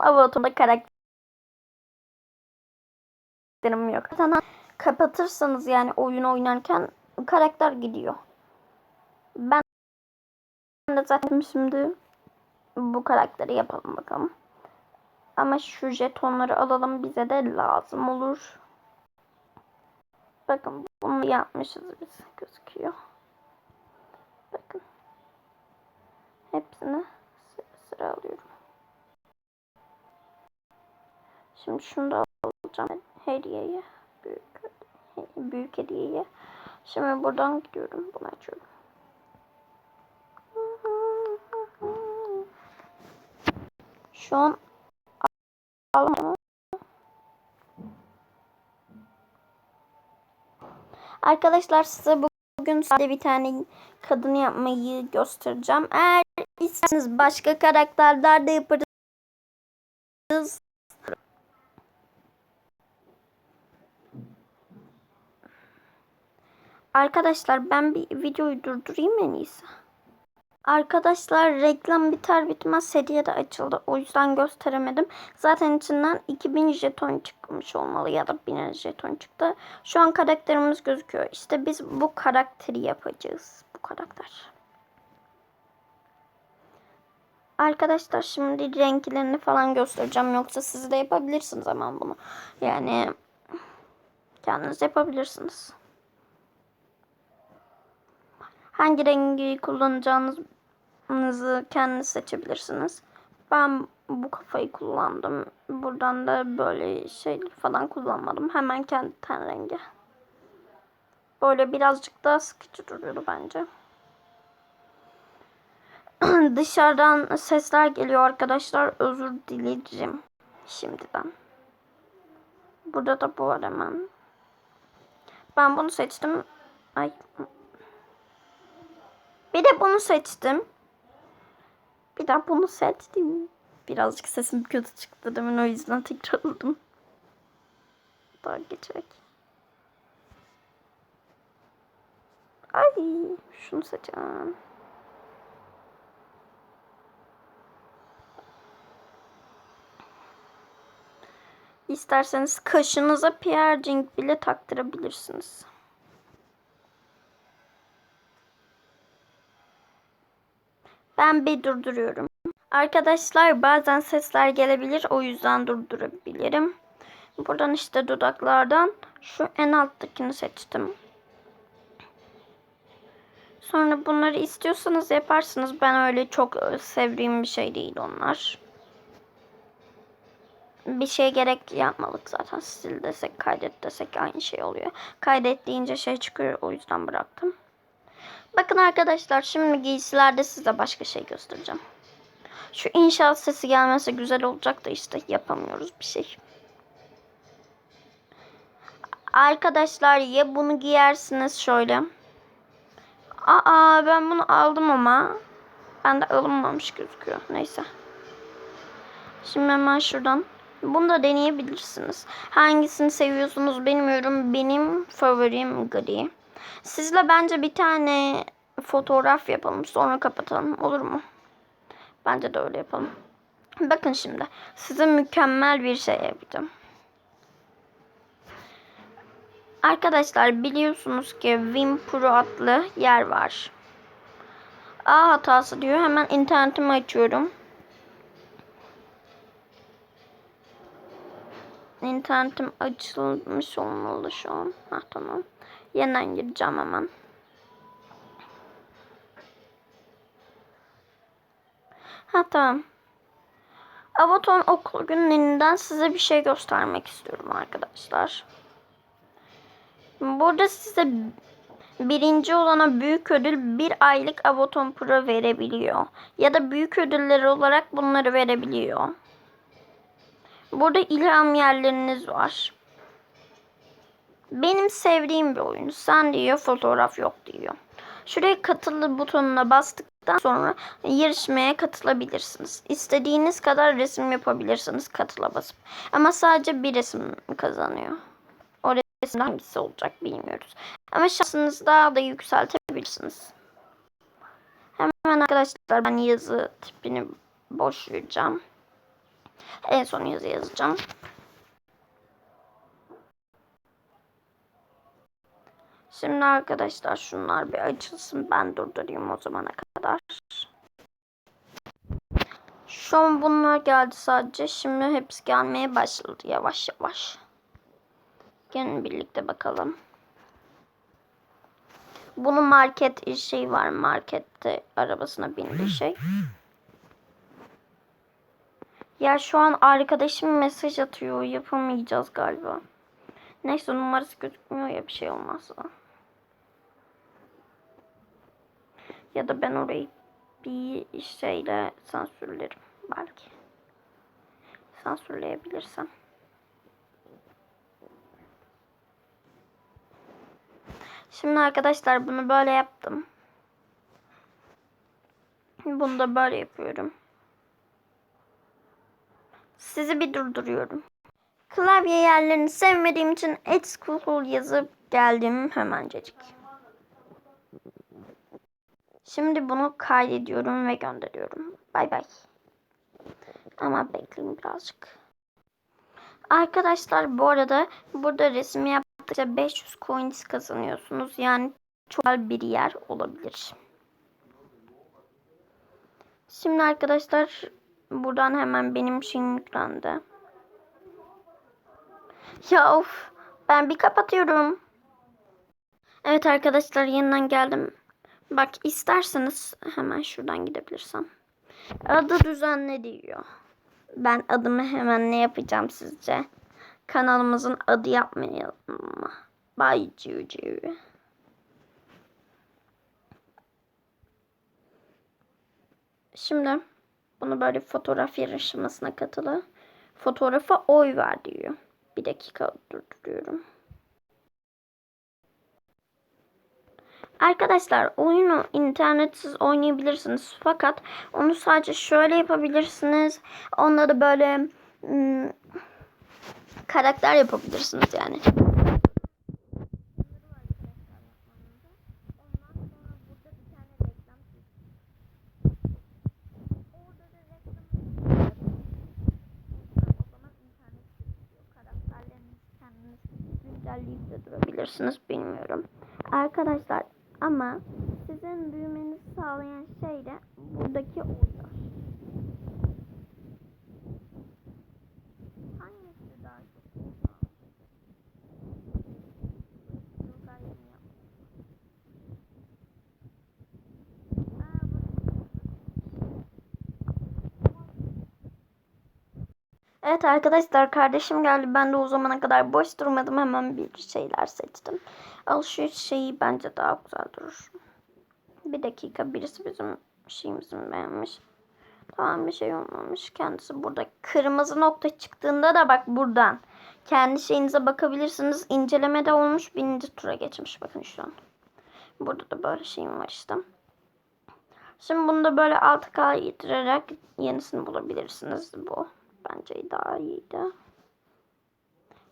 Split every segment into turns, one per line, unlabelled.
Avatar'da karakterim yok. Zaten kapatırsanız yani oyun oynarken karakter gidiyor. Ben de zaten şimdi bu karakteri yapalım bakalım. Ama şu jetonları alalım bize de lazım olur. Bakın bunu yapmışız biz gözüküyor. Bakın. Hepsini Şimdi şunu da alacağım. Hediyeyi. Büyük, büyük hediyeyi. Şimdi buradan gidiyorum. Bunu açıyorum. Şu an alamam. Arkadaşlar size bugün sadece bir tane kadın yapmayı göstereceğim. Eğer isterseniz başka karakterler de yaparız. Arkadaşlar ben bir videoyu durdurayım en iyisi. Arkadaşlar reklam biter bitmez hediye de açıldı. O yüzden gösteremedim. Zaten içinden 2000 jeton çıkmış olmalı ya da 1000 jeton çıktı. Şu an karakterimiz gözüküyor. İşte biz bu karakteri yapacağız. Bu karakter. Arkadaşlar şimdi renklerini falan göstereceğim. Yoksa siz de yapabilirsiniz hemen bunu. Yani kendiniz yapabilirsiniz. Hangi rengi kullanacağınızı kendiniz seçebilirsiniz. Ben bu kafayı kullandım. Buradan da böyle şey falan kullanmadım. Hemen kendi ten rengi. Böyle birazcık daha sıkıcı duruyordu bence. Dışarıdan sesler geliyor arkadaşlar. Özür dilerim şimdiden. Burada da bu var hemen. Ben bunu seçtim. Ay bir de bunu seçtim. Bir daha bunu seçtim. Birazcık sesim kötü çıktı demin o yüzden tekrarladım. Daha geçerek. Ay şunu seçeceğim. İsterseniz kaşınıza piercing bile taktırabilirsiniz. Ben bir durduruyorum. Arkadaşlar bazen sesler gelebilir. O yüzden durdurabilirim. Buradan işte dudaklardan şu en alttakini seçtim. Sonra bunları istiyorsanız yaparsınız. Ben öyle çok sevdiğim bir şey değil onlar. Bir şey gerek yapmalık zaten. Sil desek kaydet desek aynı şey oluyor. Kaydet deyince şey çıkıyor. O yüzden bıraktım. Bakın arkadaşlar şimdi giysilerde size başka şey göstereceğim. Şu inşaat sesi gelmesi güzel olacak da işte yapamıyoruz bir şey. Arkadaşlar ya bunu giyersiniz şöyle. Aa ben bunu aldım ama. Ben de alınmamış gözüküyor. Neyse. Şimdi hemen şuradan. Bunu da deneyebilirsiniz. Hangisini seviyorsunuz bilmiyorum. Benim favorim gri. Sizle bence bir tane fotoğraf yapalım. Sonra kapatalım. Olur mu? Bence de öyle yapalım. Bakın şimdi. Size mükemmel bir şey yapacağım. Arkadaşlar biliyorsunuz ki Vim adlı yer var. A hatası diyor. Hemen internetimi açıyorum. İnternetim açılmış olmalı şu an. Ha tamam. Yeniden gireceğim hemen. Ha tamam. Avaton okul günlerinden size bir şey göstermek istiyorum arkadaşlar. Burada size birinci olana büyük ödül bir aylık Avaton Pro verebiliyor. Ya da büyük ödüller olarak bunları verebiliyor. Burada ilham yerleriniz var. Benim sevdiğim bir oyun. Sen diyor fotoğraf yok diyor. Şuraya katıl butonuna bastıktan sonra yarışmaya katılabilirsiniz. İstediğiniz kadar resim yapabilirsiniz katıla basıp. Ama sadece bir resim kazanıyor. O resim hangisi olacak bilmiyoruz. Ama şansınızı daha da yükseltebilirsiniz. Hemen arkadaşlar ben yazı tipini boş vereceğim. En son yazı yazacağım. Şimdi arkadaşlar şunlar bir açılsın. Ben durdurayım o zamana kadar. Şu an bunlar geldi sadece. Şimdi hepsi gelmeye başladı yavaş yavaş. Gelin birlikte bakalım. Bunun market şey var. Markette arabasına bindiği şey. Ya şu an arkadaşım mesaj atıyor. Yapamayacağız galiba. Neyse numarası gözükmüyor ya bir şey olmazsa. Ya da ben orayı bir şeyle sansürlerim belki. Sansürleyebilirsem. Şimdi arkadaşlar bunu böyle yaptım. Bunu da böyle yapıyorum. Sizi bir durduruyorum. Klavye yerlerini sevmediğim için cool yazıp geldim hemencecik. Şimdi bunu kaydediyorum ve gönderiyorum. Bay bay. Ama bekleyin birazcık. Arkadaşlar bu arada burada resim yaptıkça 500 coins kazanıyorsunuz. Yani çok güzel bir yer olabilir. Şimdi arkadaşlar buradan hemen benim şeyim yüklendi. Ya of ben bir kapatıyorum. Evet arkadaşlar yeniden geldim. Bak isterseniz hemen şuradan gidebilirsem. Adı düzenle diyor. Ben adımı hemen ne yapacağım sizce? Kanalımızın adı yapmayalım mı? Bay Ciu Şimdi bunu böyle fotoğraf yarışmasına katılı. Fotoğrafa oy ver diyor. Bir dakika durduruyorum. Arkadaşlar oyunu internetsiz oynayabilirsiniz. Fakat onu sadece şöyle yapabilirsiniz. Onda da böyle ım, karakter yapabilirsiniz yani. güncelleyip de durabilirsiniz bilmiyorum. Arkadaşlar ama sizin büyümenizi sağlayan şey de buradaki oylar. Evet arkadaşlar kardeşim geldi. Ben de o zamana kadar boş durmadım. Hemen bir şeyler seçtim. Alışveriş şeyi bence daha güzel durur. Bir dakika birisi bizim şeyimizi mi beğenmiş? Tamam bir şey olmamış. Kendisi burada. Kırmızı nokta çıktığında da bak buradan. Kendi şeyinize bakabilirsiniz. İncelemede olmuş. Birinci tura geçmiş. Bakın şu an. Burada da böyle şeyim var işte. Şimdi bunu da böyle alt kaydırerek yenisini bulabilirsiniz. Bu. Bence daha iyiydi.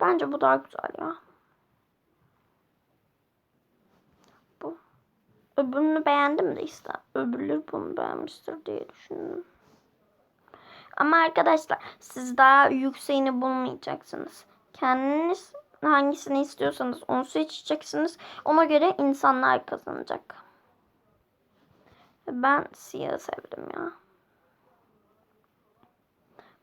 Bence bu daha güzel ya. Bu. Öbürünü beğendim de işte. Öbürleri bunu beğenmiştir diye düşündüm. Ama arkadaşlar siz daha yükseğini bulmayacaksınız. Kendiniz hangisini istiyorsanız onu seçeceksiniz. Ona göre insanlar kazanacak. Ben siyah sevdim ya.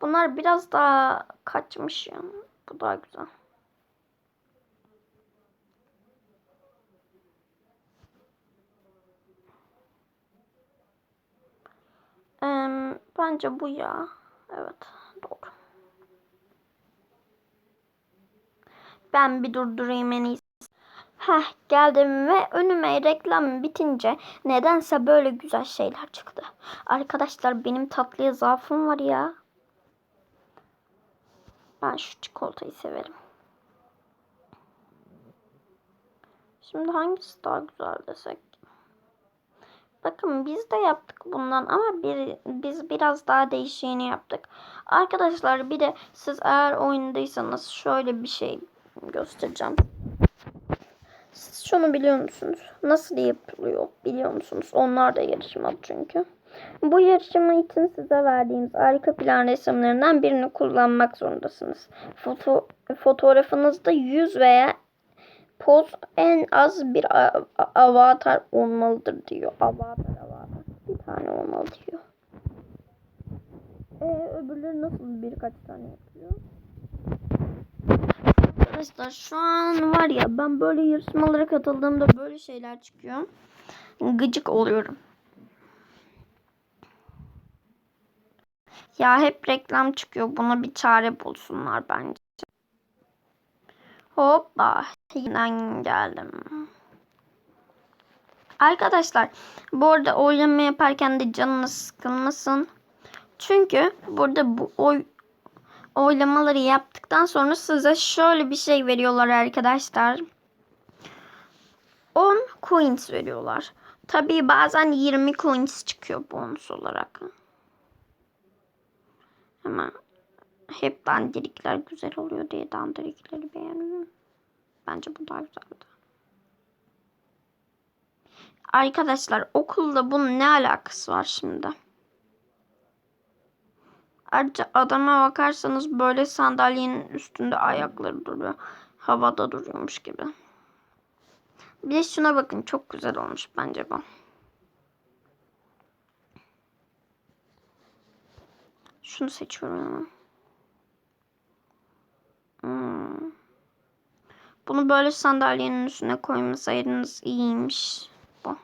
Bunlar biraz daha kaçmış. Bu daha güzel. Bence bu ya. Evet doğru. Ben bir durdurayım en iyisi. Heh geldim ve önüme reklam bitince nedense böyle güzel şeyler çıktı. Arkadaşlar benim tatlıya zaafım var ya. Ben şu çikolatayı severim. Şimdi hangisi daha güzel desek? Bakın biz de yaptık bundan ama bir, biz biraz daha değişiğini yaptık. Arkadaşlar bir de siz eğer oyundaysanız şöyle bir şey göstereceğim. Siz şunu biliyor musunuz? Nasıl yapılıyor biliyor musunuz? Onlar da yarışmadı çünkü. Bu yarışma için size verdiğimiz arka plan resimlerinden birini kullanmak zorundasınız. Foto, fotoğrafınızda yüz veya poz en az bir avatar olmalıdır diyor. Avatar avatar. Bir tane olmalı diyor. Ee, öbürleri nasıl birkaç tane yapıyor? Arkadaşlar şu an var ya ben böyle yarışmalara katıldığımda böyle şeyler çıkıyor. Gıcık oluyorum. Ya hep reklam çıkıyor. Buna bir çare bulsunlar bence. Hoppa. Yeniden geldim. Arkadaşlar bu arada oylama yaparken de canınız sıkılmasın. Çünkü burada bu oy oylamaları yaptıktan sonra size şöyle bir şey veriyorlar arkadaşlar. 10 coins veriyorlar. Tabii bazen 20 coins çıkıyor bonus olarak. Ama hep dandirikler güzel oluyor diye dandirikleri beğeniyorum. Bence bu daha güzeldi. Arkadaşlar okulda bunun ne alakası var şimdi? Ayrıca adama bakarsanız böyle sandalyenin üstünde ayakları duruyor. Havada duruyormuş gibi. Bir de şuna bakın çok güzel olmuş bence bu. Şunu seçiyorum hemen. Hmm. Bunu böyle sandalyenin üstüne koymasaydınız iyiymiş. Bu.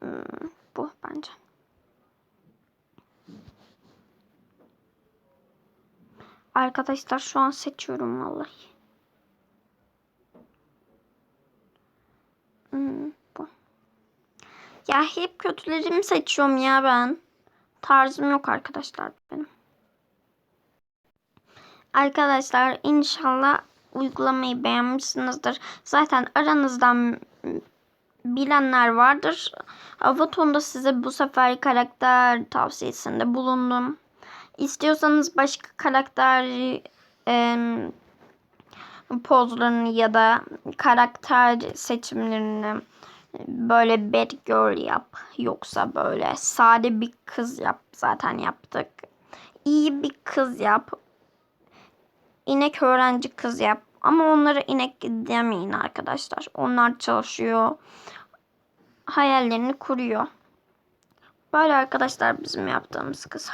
Hmm, bu bence. Arkadaşlar şu an seçiyorum vallahi. Hmm, bu. Ya hep kötülerimi seçiyorum ya ben. Tarzım yok arkadaşlar benim. Arkadaşlar inşallah uygulamayı beğenmişsinizdir. Zaten aranızdan bilenler vardır. Avaton'da size bu sefer karakter tavsiyesinde bulundum. İstiyorsanız başka karakter e, pozlarını ya da karakter seçimlerini böyle bad girl yap. Yoksa böyle sade bir kız yap. Zaten yaptık. İyi bir kız yap. İnek öğrenci kız yap. Ama onlara inek demeyin arkadaşlar. Onlar çalışıyor. Hayallerini kuruyor. Böyle arkadaşlar bizim yaptığımız kız.